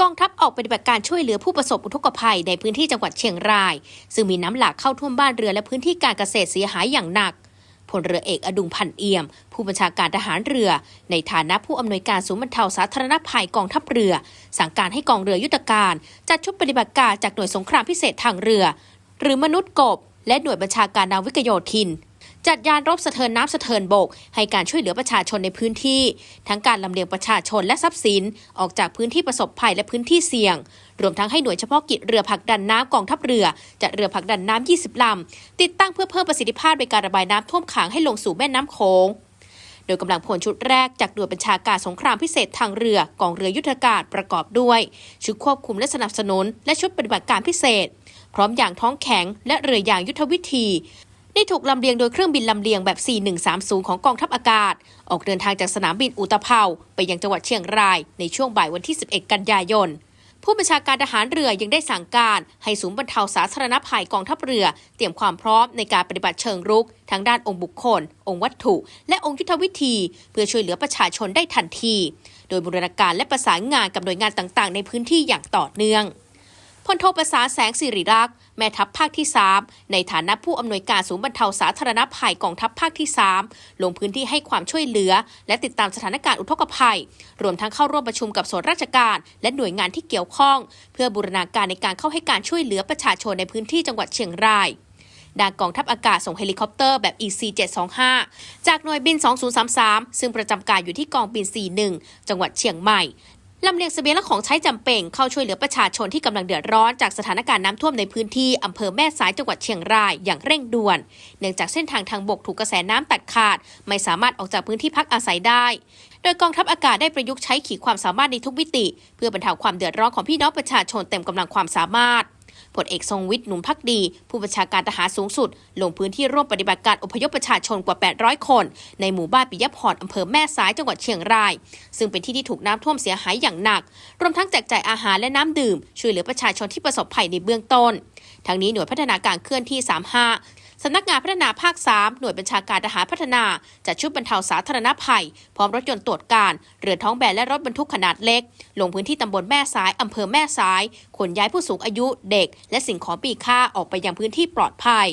กองทัพออกปฏิบัติการช่วยเหลือผู้ประสบอุทกภัยในพื้นที่จังหวัดเชียงราย ซึ่งมีน้ำหลากเข้าท่วมบ้านเรือและพื้นที่การเกษตรเสียหายอย่างหนักพลเรือเอกอดุงพันเอี่ยม ผู้บัญชาการทหารเรือ ในฐานะผู้อำนวยการศูนย์บรรเทาสาธารณภัยกองทัพเรือ สั่งการให้กองเรือยุทธการ จัดชุดปฏิบัติการจากหน่วยสงครามพิเศษทางเรือ หรือมนุษย์กบ และหน่วยบัญชาการนาวิกโยธิน จัดยานรบสะเทินน้ำสะเทินบก ให้การช่วยเหลือประชาชนในพื้นที่ ทั้งการลำเลียงประชาชนและทรัพย์สิน ออกจากพื้นที่ประสบภัยและพื้นที่เสี่ยง รวมทั้งให้หน่วยเฉพาะกิจเรือผลักดันน้ำกองทัพเรือ จัดเรือผลักดันน้ำ 20 ลำ ติดตั้งเพื่อเพิ่มประสิทธิภาพในการระบายน้ำท่วมขังให้ลงสู่แม่น้ำโขงโดยกำลังพลชุดแรกจากหน่วยบัญชาการสงครามพิเศษทางเรือกองเรือยุทธการประกอบด้วย ชุดควบคุมและสนับสนุน และชุดปฏิบัติการพิเศษ พร้อมอย่างท้องแข็งและเรือยางยุทธวิธี ได้ถูกลำเลียงโดยเครื่องบินลำเลียงแบบ 4130 ของกองทัพอากาศ ออกเดินทางจากสนามบินอุตภเปาไปยังจังหวัดเชียงรายในช่วงบ่ายวันที่ 11 กันยายน ผู้บัญชาการทหารเรือยังได้สั่งการให้ศูนย์บรรเทาสาธารณภัยกองทัพเรือ เตรียมความพร้อมในการปฏิบัติเชิงรุกทั้งด้านองค์บุคคล องค์วัตถุ และองค์ยุทธวิธี เพื่อช่วยเหลือประชาชนได้ทันที โดยบูรณาการและประสานงานกับหน่วยงานต่างๆ ในพื้นที่อย่างต่อเนื่อง พลโทประสาแสงสิริรักษ์แม่ทัพภาคที่ 3 ในฐานะผู้อำนวยการศูนย์บรรเทาสาธารณภัยกองทัพภาคที่ 3 ลงพื้นที่ให้ความช่วยเหลือ และติดตามสถานการณ์อุทกภัย รวมทั้งเข้าร่วมประชุมกับส่วนราชการ และหน่วยงานที่เกี่ยวข้อง เพื่อบูรณาการในการเข้าให้การช่วยเหลือประชาชนในพื้นที่จังหวัดเชียงรายด้านกองทัพอากาศส่งเฮลิคอปเตอร์แบบ EC-725 จากหน่วยบิน 2033 ซึ่งประจำการอยู่ที่กองบิน 41 จังหวัดเชียงใหม่ ลำเลียงเสบียงและของใช้จำเป็นเข้าช่วยเหลือประชาชนที่กำลังเดือดร้อนจากสถานการณ์น้ำท่วมในพื้นที่อำเภอแม่สายจังหวัดเชียงรายอย่างเร่งด่วน เนื่องจากเส้นทางทางบกถูกกระแสน้ำตัดขาด ไม่สามารถออกจากพื้นที่พักอาศัยได้ โดยกองทัพอากาศได้ประยุกต์ใช้ขีดความสามารถในทุกมิติ เพื่อบรรเทาความเดือดร้อนของพี่น้องประชาชนเต็มกำลังความสามารถ พลเอกทรงวิทย์หนุนพักดี ผู้บัญชาการทหารสูงสุด ลงพื้นที่ร่วมปฏิบัติการอพยพประชาชนกว่า 800 คน ในหมู่บ้านปิยพรอำเภอแม่สายจังหวัดเชียงราย ซึ่งเป็นที่ที่ถูกน้ำท่วมเสียหายอย่างหนัก รวมทั้งแจกจ่ายอาหารและน้ำดื่ม ช่วยเหลือประชาชนที่ประสบภัยในเบื้องต้น ทั้งนี้หน่วยพัฒนาการเคลื่อนที่ 35 สำนักงานพัฒนาภาค 3 หน่วยบัญชาการทหารพัฒนาจัดชุดบรรเทาสาธารณภัย พร้อมรถยนต์ตรวจการ เรือท้องแบนและรถบรรทุกขนาดเล็ก ลงพื้นที่ตำบลแม่สายอำเภอแม่สายขนย้ายผู้สูงอายุเด็ก และสิ่งของปีค่าออกไปยังพื้นที่ปลอดภัย